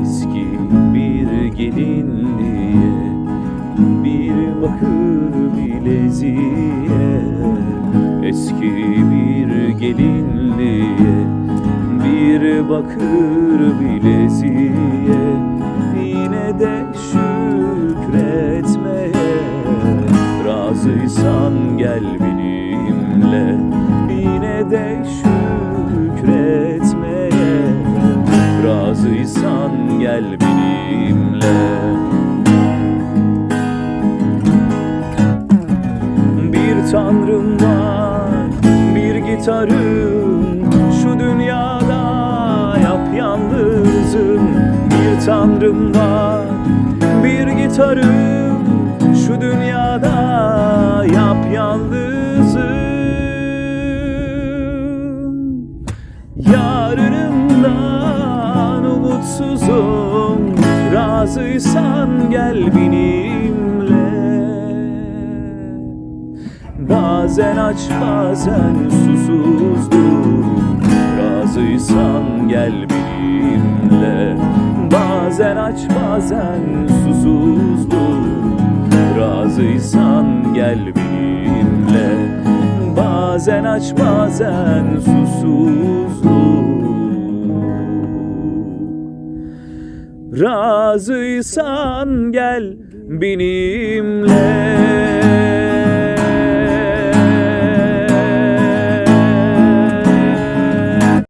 Eski bir gelinliğe bir bakır bileziğe Eski bir gelinliğe bir bakır bileziğe benimle Yine de şükretmeye razıysan gel benimle. Bir tanrım var, bir gitarım Şu dünyada yapyalnızım. Bir tanrım var, bir gitarım Şu dünyada yapyalnızım Yarınımdan umutsuzum. Razıysan gel benimle. Bazen aç bazen susuzdum Razıysan gel benimle. Bazen aç bazen susuzdum Razıysan gel benimle Bazen aç bazen susuzdum Razıysan gel benimle